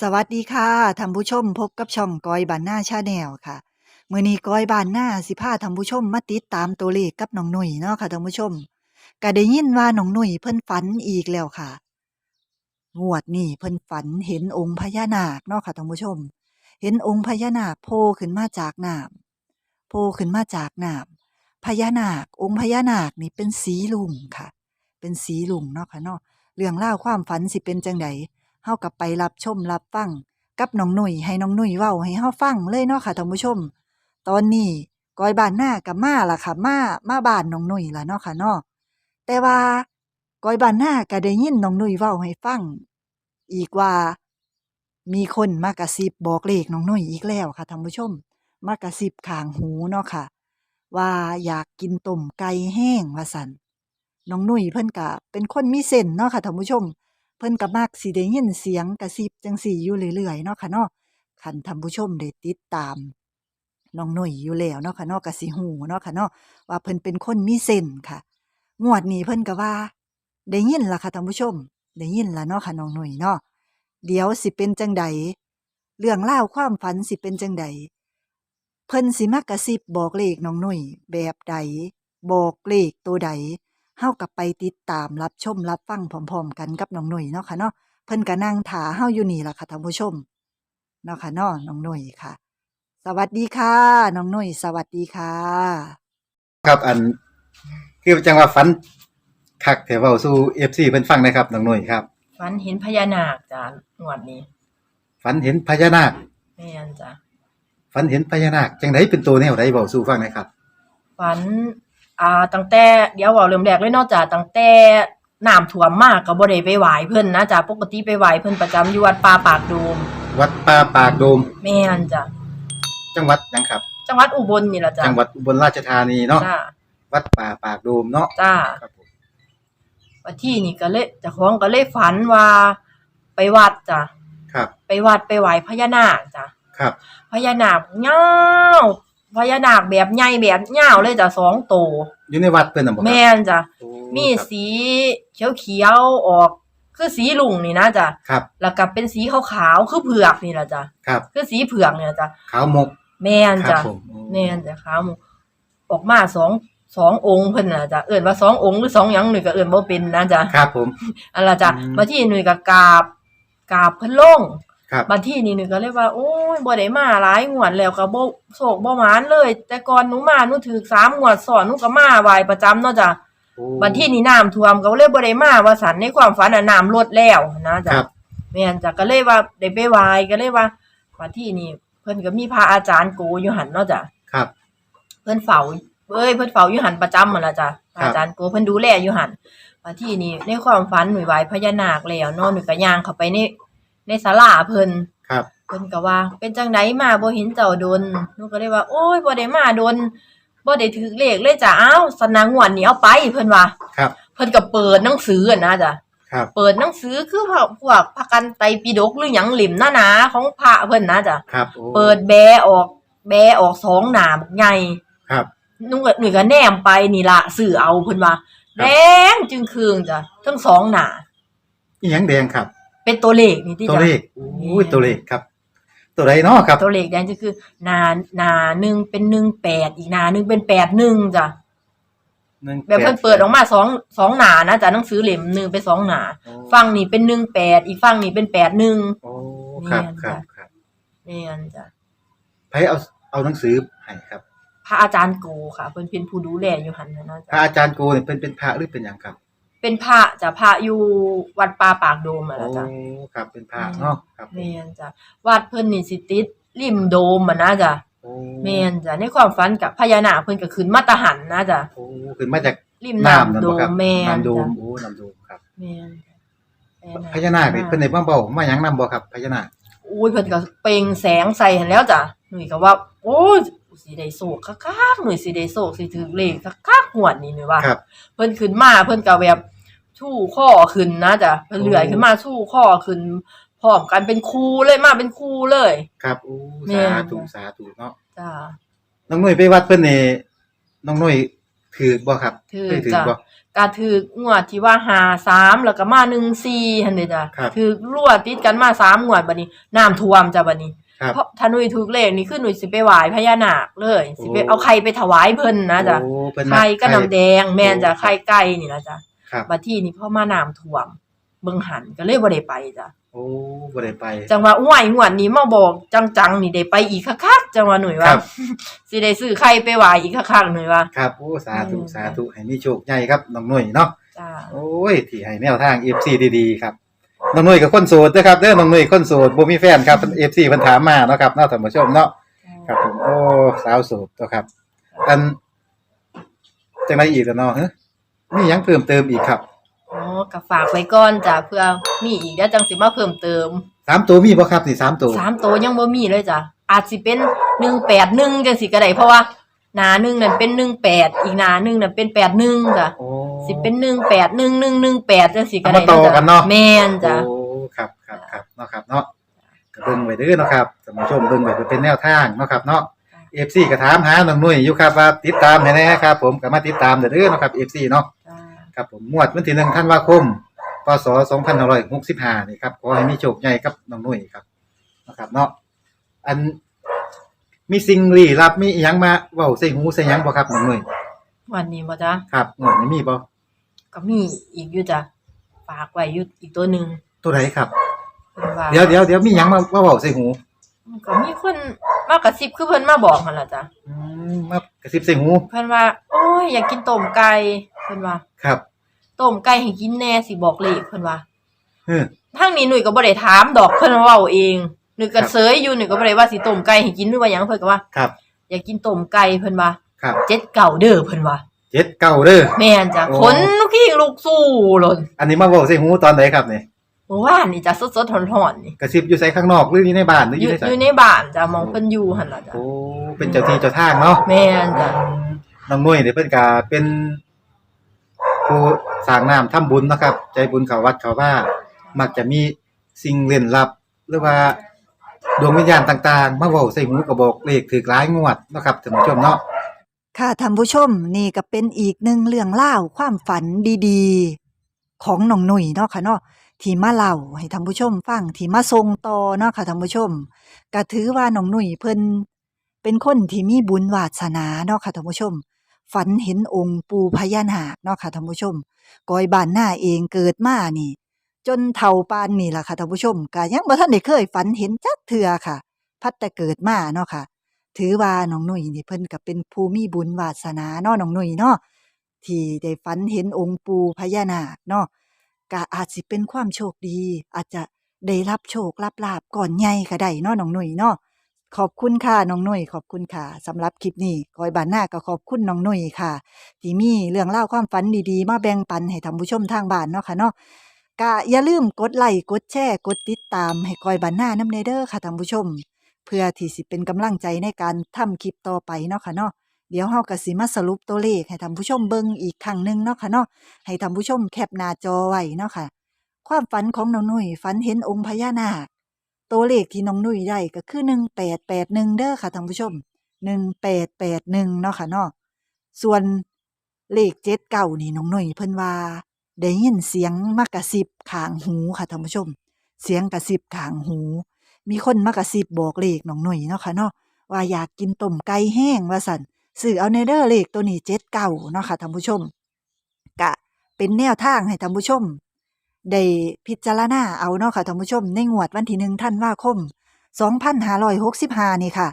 สวัสดีค่ะท่านผู้ชมพบกับช่องกอยบานนาชาแนลค่ะมื้อนี้กอยบานนาสิพาท่านผู้ชมมาติดตามตัวเลขกับน้องหนุ่ยเนาะค่ะท่านผู้ชมก็ได้ยินว่าน้องหนุ่ยเพิ่นฝันอีกแล้วค่ะ งวดนี้เพิ่นฝันเห็นองค์พญานาคเนาะค่ะท่านผู้ชม เห็นองค์พญานาคโผล่ขึ้นมาจากน้ำโผล่ขึ้นมาจากน้ำพญานาคองค์พญานาคนี่เป็นสีลุงค่ะ เป็นสีลุงเนาะค่ะเนาะเรื่องราความฝันสิเป็นจังได เฮากับไปรับชมรับฟังกับน้องหนุ่ยให้น้องหนุ่ยเว้าให้เฮาฟังเลยเนาะค่ะท่านผู้ชม ตอนนี้ก้อยบ้านหน้ากับมาล่ะค่ะมามาบ้านน้องหนุ่ยล่ะเนาะค่ะเนาะแต่ว่าก้อยบ้านหน้าก็ได้ยินน้องหนุ่ยเว้าให้ฟังอีกว่ามีคนมากระซิบบอกเลขน้องหนุ่ยอีกแล้วค่ะท่านผู้ชม มากระซิบข้างหูเนาะค่ะ ว่าอยากกินต้มไก่แห้งว่าซั่นน้องหนุ่ยเพิ่นก็เป็นคนมีเส้นเนาะค่ะท่านผู้ชม เพิ่นก็มักสิได้ยินเสียงกระซิบจังสี่อยู่เรื่อยๆเนาะค่ะเนาะคันท่านผู้ชมได้ติดตามน้องหนุ่ยอยู่แล้วเนาะค่ะเนาะก็สิฮู้เนาะค่ะเนาะว่าเพิ่นเป็นคนมีเส้นค่ะ งวดนี้เพิ่นก็ว่า ได้ยินล่ะค่ะท่านผู้ชม ได้ยินล่ะเนาะค่ะน้องหนุ่ยเนาะเดี๋ยวสิเป็นจังใดเรื่องราวความฝันสิเป็นจังใดเพิ่นสิมากระซิบบอกเลขน้องหนุ่ยแบบใดบอกเลขตัวใด เฮากับไปติดตามรับชมรับฟังพร้อมๆ กันกับน้องหนุ่ยเนาะค่ะเนาะเพิ่นก็นั่งถาเฮาอยู่นี่ล่ะค่ะท่านผู้ชมเนาะค่ะเนาะน้องหนุ่ยค่ะ สวัสดีค่ะน้องหนุ่ยสวัสดีค่ะ ครับอันคือจังว่าฝันคักแต่เว้าสู่ FC เพิ่นฟังนะครับน้องหนุ่ยครับ ฝันเห็นพญานาคจ้ะงวดนี้ฝันเห็นพญานาค แม่นจ้ะฝันเห็นพญานาคจังไดเป็นตัวแนวใดเว้าสู่ฟังหนะครับ ฝัน อ่าตั้งแต่เดี๋ยวเว้าเริ่มแรกเลยเนาะจ้ะตั้งแต่น้ำท่วมมากก็บ่ได้ไปไหว้เพิ่นนะจ้ะปกติไปไหว้เพิ่นประจำอยู่วัดป่าปากโดมวัดป่าปากโดม แม่นจ้ะจังหวัดหยังครับ จังหวัดอุบลนี่ล่ะจ้ะจังหวัดอุบลราชธานีเนาะ จ้ะวัดป่าปากโดมเนาะ จ้ะ ครับผม วันที่นี่ก็เลยเจ้าของก็เลยฝันว่าไปวัดจ้ะครับ ไปวัดไปไหว้พญานาคจ้ะครับ พญานาคยาว พญานาคแบบใหญ่แบบยาวเลยจ้ะสองโตวอยู่ในวัดเพิ่นน่ะบ่ครับแม่นจ้ะโอ้มีครับสีเขียวเขียวๆออก คือสีลุงนี่นะจ๊ะครับแล้วก็เป็นสีขาวๆคือเผือกนี่แหละจ้ะครับคือสีเผือกเนี่ยจ้ะขาวหมกแม่นครัจ้ะ ผมโอ้แม่นจ้ะขาวหมดออกมาสองสององค์เพิ่นน่ะจ้ะเอิ้นว่าสององค์หรือสองหยังหน่อยก็เอิ้นบ่เป็นนะจ้ะครับผม อันละจ้ะอืม มาที่หน่วยก็กราบกราบเพิ่นลง ครับบัดที่นี่หนึงก็เลยว่า โอ้ยบ่ได้มาหลายงวดแล้วก็บ่โศกบ่หมานเลย แต่ก่อนหนูมาหนูถูกสามงวดซ้อนหนูก็มาไหว้ประจำเนาะจ้ะโอ้วันที่นี่น้ำท่วมก็เลยบ่ได้มาว่าสันในความฝันน่ะน้ำลดแล้วนะคจ๊ะรับ แม่นจ้ะก็เลยว่าได้ไปไหว้ก็เลยว่าวันที่นี่เพิ่นก็มีพระอาจารย์โกอยู่หันเนาะจ้ะครับ เพิ่นเฝ้าเอ้ยเพิ่นเฝ้าอยู่หันประจำหั่นล่ะจ้ะพระอาจารย์โกเพิ่นดูแลอยู่หันวันที่นี่ในความฝันหน่วยไหว้พญานาคแล้วเนาะหนูก็ย่างเข้าไปใน ในศาลาเพิ่นครับ เพิ่นก็ว่า เป็นจังไดมาบ่เห็นเจ้าดนหนูก็เลยว่า โอ้ยบ่ได้มาดนบ่ได้ถือเลขเลยจ้ะอ้าวสนางงวดนี้เอาไปเพิ่นว่าครับ เพิ่นก็เปิดหนังสืออะนะจ้ะครับ เปิดหนังสือคือพวกพวกพระกันไตรปิฎกหรือหยังหลิมหนาๆของพระเพิ่นนะจ้ะครับโอ้เปิดแบออก แบออกสองหน้าบักใหญ่ ครับนุ่งก็หนุ่ยก็แนมไปนี่ละสื่อเอาเพิ่นว่าครับ แดงจึงคืองจ้ะทั้งสองหน้าอีหยังแดงครับ เป็นตัวเลขนี่ที่ตัวจ้ะเลขอุ้ยตัวเลขครับ ตัวใดเนาะครับ ตัวเลขแดงจะคือหน้าหน้าหนึ่งเป็นหนึ่งแปดอีกหน้าหนึ่งเป็นแปดหนึ่งจ้ะหนึ่งแบบเพิ่นแเปิดออกมาสองสองหน้านะจ้ะหนังสือเล่มหนึ่งเป็นสองหน้าโอ้ฝั่งนี้เป็นหนึ่งแปดอีกฝั่งนี้เป็นแปดหนึ่งโอ้ครับเนี่ยครับจ้ะครับนี่อันจ้ะไผเอาเอาหนังสือให้ครับ พระอาจารย์โกค่ะเพิ่นเป็นผู้ดูแลอยู่หันนะเนาะพระจ้ะอาจารย์โกเนี่ยเป็นเป็นพระหรือเป็นหยังครับ เป็นพระจ้ะพระอยู่วัดป่าปากโดมอะโอ้นะจ้ะ ครับเป็นพระอืมเนาะครับแม่นจ้ะวัดเพิ่นนี่สิติดริมโดมอะนะจ้ะโอ้แม่นจ้ะในความฝันกับพญานาคเพิ่นก็ขึ้นมาตะหันนะจ้ะโอ้ขึ้นมาจากริมน้ำนั่นน้ำโดบ่มครับแม่นน้ำโดมจ้ะโอ้น้ำโดมครับแม่นจ้ะแม่พญานาคนี่เพิ่นได้มาเว้ามาหยังนํบ่ครับพญานาคอุ้ยเพิ่นก็เปล่งแสงใส่หันแล้วจ้ะหนุ่ยก็ว่า โอ้ยสิได้โศกคักๆหนุ่ยสิได้โศกสิถือเลขคักๆหวดนี่หนุ่ยว่า ครับ เพิ่นขึ้นมาเพิ่นก็แบบ ชู่ข้อขึ้นนะจ้ะเพิ่นเลื่อยขึ้นมาชู่ข้อขึ้นพร้อมกันเป็นคู่เลยมาเป็นคู่เลย ครับโอ้แม่ สานธุสาธุเนาะจ้าน้องหนุ่ยไปวัดเพิ่นนี่น้องหนุ่ยถือบ่ครับถือเคยถือจ้ะ บ่ก็ถืองวดที่ว่าหาสามแล้วก็มาหนึ่งสี่หั่นเด้จ้ะครับ ถือรั่วติดกันมาสามงวดบัดนี้น้ำท่วมจ้ะบัดนี้ ครับ เพราะถ้าหนุ่ยถูกเลขนี่คือหนุ่ยสิไปไหว้พญานาคเลยสิไปโอ้ เอาไข่ไปถวายเพิ่นนะจ้ะโอ้เพิ่นไข่ก็น้ำแดงแม่นจ้ะโอ้ไข่ไก่นี่นะจ้ะ ครับบัดที่นี่พอมาน้ำท่วม เบิ่งหันก็เลยบ่ได้ไปจ้ะโอ้บ่ได้ไป จังว่าอ้วยงวดนี้มาบอกจังๆนี่ได้ไปอีกคักๆจังว่าหนุ่ยคว่ารับ สิได้ซื้อไข่ไปไหว้อีกคักๆหนุ่ยว่าครับโอ้สาธุอืมสาธุให้มีโชคใหญ่ครับน้องหนุ่ยเนาะจ้าโอ้ยที่ให้แนวทาง FC ดีๆครับน้องหนุ่ยกับคนโสดนะครับเด้อน้องหนุ่ยคนโสดบ่มีแฟนครับ FC เพิ่นถามมาเนาะครับเนาะท่านผู้ชมเนาะ ครับผมโอ้สาวโสดตัวครับ อันจังไดอีกแล้วเนาะฮะ มีหยังเพิ่มเติมอีกครับอ๋อก็ฝากไว้ก่อนจ้ะเพื่อมีอีกเดี๋ยวจังสิมาเพิ่มเติมสามตัวมีบ่ครับนี่สามตัวสามตัวยังบ่มีเลยจ้ะอาจสิเป็นหนึ่งแปดหนึ่งจังสิก็ได้เพราะว่าหนาหนึ่งนั่นเป็นหนึ่งแปดอีกหนาหนึ่งนั่นเป็นแปดหนึ่งจ้ะโอ้ สิเป็นหนึ่งแปดหนึ่งหนึ่งหนึ่งแปดจังสิก็ได้เอามาต่อกันเนาะ แม่นจ้ะ โอ้ครับครับครับเนาะครับเนาะก็เบิ่งไว้เด้อเนาะครับท่านผู้ชมเบิ่งไว้เพื่อเป็นแนวทางเนาะครับเนาะ FC ก็ถามหาน้องหนุ่ยอยู่ครับว่าติดตามให้แน่ครับ ผมก็มาติดตามเด้อเด้อเนาะครับ FC เนาะจ้ะ ครับผมงวดวันที่1ธันวาคมพศ2565นี่ครับขอให้มีโชคใหญ่กับน้องหนุ่ยครับนะครับ เนาะอันมีสิ่งลี้ลับมีอิหยังมาเว้าใส่หูใส่หยังบ่ครับน้องหนุ่ยวันนี้บ่จ้ะครับงวดนี้มีบ่ก็มีอีกอยู่จ้ะฝากไว้อยู่อีกตัวหนึ่งตัวไหนครับ เพิ่นว่าเดี๋ยวเดี๋ยวเดี๋ยวมีหยังมามาเว้าใส่หูก็มีคนมากระซิบคือเพิ่นมาบอกหั่นล่ะจ้ะอืมมากระซิบใส่หู เพิ่นว่า โอ้ยอยากกินต้มไก่ เพิ่นว่าครับต้มไก่ให้กินแน่สิบอกเลขเพิ่นว่าเฮ้อทางนี้หนุ่ยก็บ่ได้ถามดอกเพิ่นเว้าเองหนุ่ยก็ครับเสยอยู่หนุ่ยก็บ่ได้ว่าสิต้มไก่ให้กินหรือว่าหยังเพิ่นก็ว่าครับ อยากกินต้มไก่เพิ่นว่าครับเจ็ดเก่าเด้อเพิ่นว่าเจ็ดเก้าเด้อ แม่นจ้ะโอ้ ขนลูกขี้ลูกสู้หล่นอันนี้มาบอกใส่หูตอนไหนครับเนี่ยเมื่อวานนี่จ้ะสดๆร้อนๆนี่กระซิบอยู่ใส่ข้างนอกหรืออยู่ในบ้านหรือออยู่ยู่ในอใส่ยู่ในบ้านจ้ะมองเพิ่นอยู่หั่นล่ะจ้ะโอ้เป็นเจ้าที่เจ้าทางเนาะแม่นจ้ะน้องนุ่ยเนี่ยเพิ่นก็เป็น ผู้สร้างน้ำทำบุญนะครับ ใจบุญเขาวัดเขาว่า มักจะมีสิ่งเล่นลับ หรือว่าดวงวิญญาณต่างๆ มาเว้าใส่หูกระบอกเลขถือหลายงวดนะครับท่านผู้ชมเนาะ ค่ะท่านผู้ชมนี่ก็เป็นอีกหนึ่งเรื่องเล่าวความฝันดีๆ ของน้องหนุ่ยเนาะค่ะเนาะที่มาเล่าให้ท่านผู้ชมฟังที่มาส่งต่อเนาะค่ะท่านผู้ชมก็ถือว่าน้องหนุ่ยเพิ่นเป็นคนที่มีบุญวาสนาเนาะค่ะท่านผู้ชม ฝันเห็นองค์ปู่พญานาคเนาะค่ะท่านผู้ชมกอยบ้านหน้าเองเกิดมานี่ จนเฒ่าปานนี่ล่ะค่ะท่านผู้ชมก็ยังบ่ทันได้เคยฝันเห็นจักเทื่อค่ะ พัดแต่เกิดมาเนาะค่ะ ถือว่าน้องหนุ่ยนี่เพิ่นก็เป็นผู้มีบุญวาสนาเนาะน้องหนุ่ยเนาะที่ได้ฝันเห็นองค์ปู่พญานาคเนาะก็อาจสิเป็นความโชคดี อาจจะได้รับโชครับลาบก่อนใหญ่ก็ได้เนาะน้องหนุ่ยเนาะ ขอบคุณค่ะน้องนุ่ยขอบคุณค่ะสำหรับคลิปนี้กอยบานหน้าก็ขอบคุณน้องนุ่ยค่ะที่มีเรื่องเล่าความฝันดีๆ มาแบ่งปันให้ท่านผู้ชมทางบ้านเนาะค่ะเนาะก็อย่าลืมกดไลค์กดแชร์กดติดตามให้กอยบานหน้านำเนเด้อค่ะท่านผู้ชม เพื่อที่สิเป็นกำลังใจในการทำคลิปต่อไปเนาะค่ะเนาะเดี๋ยวเฮาก็สิมาสรุปตัวเลขให้ท่านผู้ชมเบิ่งอีกครั้งหนึงเนาะค่ะเนาะให้ท่านผู้ชมแคปหน้าจอไว้เนาะค่ะ ความฝันของน้องนุ่ยฝันเห็นองค์พญานาค ตัวเลขที่น้องนุ่ยได้ก็คือ1881เด้อค่ะท่านผู้ชม1881เนาะค่ะเนาะส่วนเลข7เก่านี่น้องนุ่ยเพิ่นว่าได้ยินเสียงมากระซิบข้างหูค่ะท่านผู้ชม เสียงกระซิบข้างหู มีคนมากระซิบบอกเลขน้องหน่ยเนาะค่ะเนาะว่าอยากกินต้มไก่แห้งว่าสันซื้อเอาในเด้อเลขตัวนี้เจ็ดเก้าเนาะค่ะท่านผู้ชม กะเป็นแนวทางให้ท่านผู้ชม ได้พิจารณาเอาเนาะค่ะท่านผู้ชม ในงวดวันที่หนึ่งท่านว่าคมสองพันห้าร้อยหกสิบห้านี่ค่ะ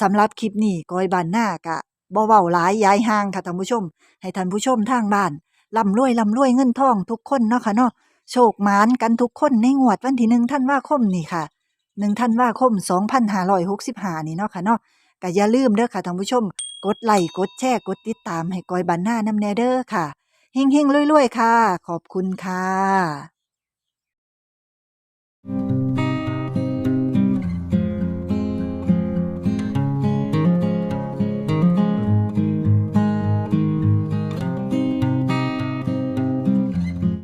สำหรับคลิปนี้กอยบานหน้ากะบ่เว้าหลายย้ายห่างค่ะท่านผู้ชม ให้ท่านผู้ชมทางบ้านร่ำรวยร่ำรวยเงินทองทุกคนเนาะค่ะเนาะโชคหมานกันทุกคนในงวดวันที่หนึ่งท่านว่าคมนี่ค่ะหนึ่งธันว่าคม 2565 นี่เนาะค่ะเนาะก็อย่าลืมเด้อค่ะท่านผู้ชม กดไลค์กดแชร์กดติดตามให้กอยบันหน้านำแนเด้อค่ะเฮงๆรวยๆค่ะ ขอบคุณค่ะ